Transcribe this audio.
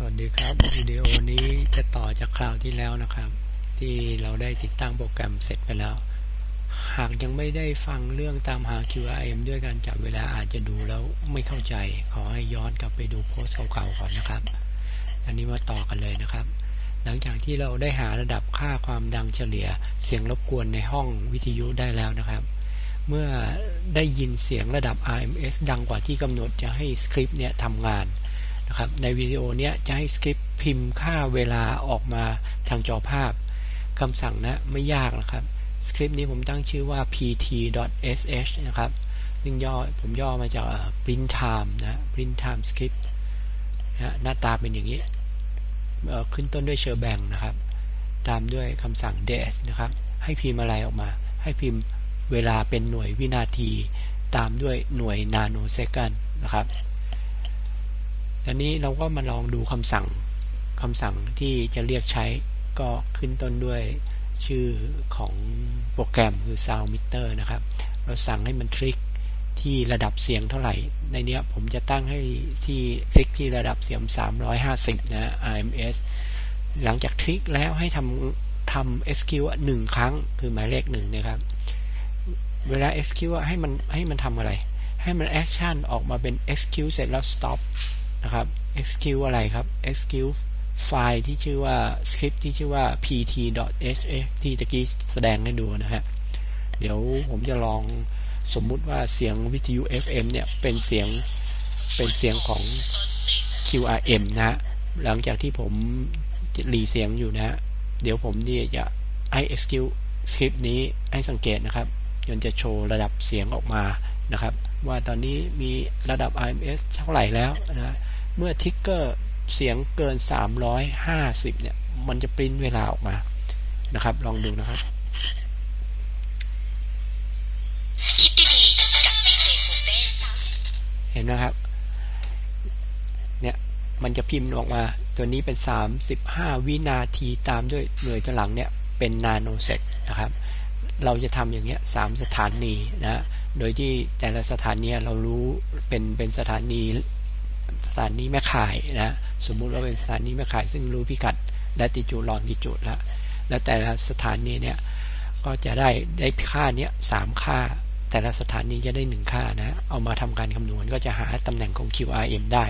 สวัสดีครับวิดีโอนี้จะต่อจากคราวที่แล้วนะครับ ที่เราได้ติดตั้งโปรแกรมเสร็จไปแล้ว หากยังไม่ได้ฟังเรื่องตามหา QRM ด้วยการจับเวลาอาจจะดูแล้วไม่เข้าใจ ขอให้ย้อนกลับไปดูโพสต์เก่าๆก่อนนะครับ อันนี้มาต่อกันเลยนะครับ หลังจากที่เราได้หาระดับค่าความดังเฉลี่ยเสียงรบกวนในห้องวิทยุได้แล้วนะครับ เมื่อได้ยินเสียงระดับ RMS ดังกว่าที่กำหนดจะให้สคริปต์เนี่ยทำงาน นะครับในวิดีโอเนี้ยจะให้สคริปต์พิมพ์ค่าเวลาออกมาทางจอภาพคำสั่งนะไม่ยากนะครับสคริปต์นี้ผมตั้งชื่อว่า pt.sh นะครับซึ่งย่อผมย่อมาจาก print time นะ print time script นะหน้าตาเป็นอย่างนี้ขึ้นต้นด้วยเชอร์แบงนะครับ ตามด้วยคำสั่ง dash นะครับ ให้พิมพ์อะไรออกมา ให้พิมพ์เวลาเป็นหน่วยวินาที ตามด้วยหน่วยนาโนเซกันนะครับ ตอนนี้เราก็มาลองดูคำสั่งคำสั่งที่จะเรียกใช้ก็ขึ้นต้นด้วยชื่อของโปรแกรมคือ Sound Meter นะครับ เราสั่งให้มันทริกที่ระดับเสียงเท่าไหร่ ในนี้ผมจะตั้งให้ที่ทริกที่ระดับเสียง 350 นะ RMS หลังจากทริกแล้วให้ทำทำ SQ หนึ่งครั้งคือหมายเลขหนึ่งนะครับ เวลา SQ ให้มันให้มันทำอะไร ให้มันแอคชั่นออกมาเป็น execute เสร็จแล้ว stop นะครับ execute อะไรครับ execute ไฟล์ที่ชื่อว่าสคริปที่ชื่อว่า pt.h ที่ตะกี้แสดงให้ดูนะฮะเดี๋ยวผมจะลองสมมุติว่าเสียงวิทยุ FM เนี่ย เป็นเสียงเป็นเสียงของ QRM นะฮะหลังจากที่ผมรีเสียงอยู่นะฮะเดี๋ยวผมนี่จะให้ execute สคริปต์นี้ให้สังเกตนะครับมันจะโชว์ระดับเสียงออกมานะครับ ว่าตอนนี้มีระดับ RMS เท่าไหร่แล้วนะ เมื่อทิกเกอร์เสียงเกิน 350 เนี่ย มันจะปริ้นเวลาออกมานะครับ ลองดูนะครับเห็นไหมครับ เนี่ย มันจะพิมพ์ออกมา ตัวนี้เป็น 35 วินาทีตามด้วยหน่วยตหลังเนี่ย เป็นนาโนเซกนะครับ เราจะทำอย่างเงี้ยสามสถานีนะ โดยที่แต่ละสถานีเรารู้เป็นเป็นสถานี สถานีแม่ข่ายนะสมมุติว่าเป็นสถานีแม่ข่าย ซึ่งรู้พิกัดและติจูลองติจูดแล้วและแต่ละสถานีเนี่ยก็จะได้ได้ค่าเนี้ยสามค่า แต่ละสถานีจะได้หนึ่งค่านะเอามาทำการคำนวณก็จะหาตำแหน่งของ QRM ได้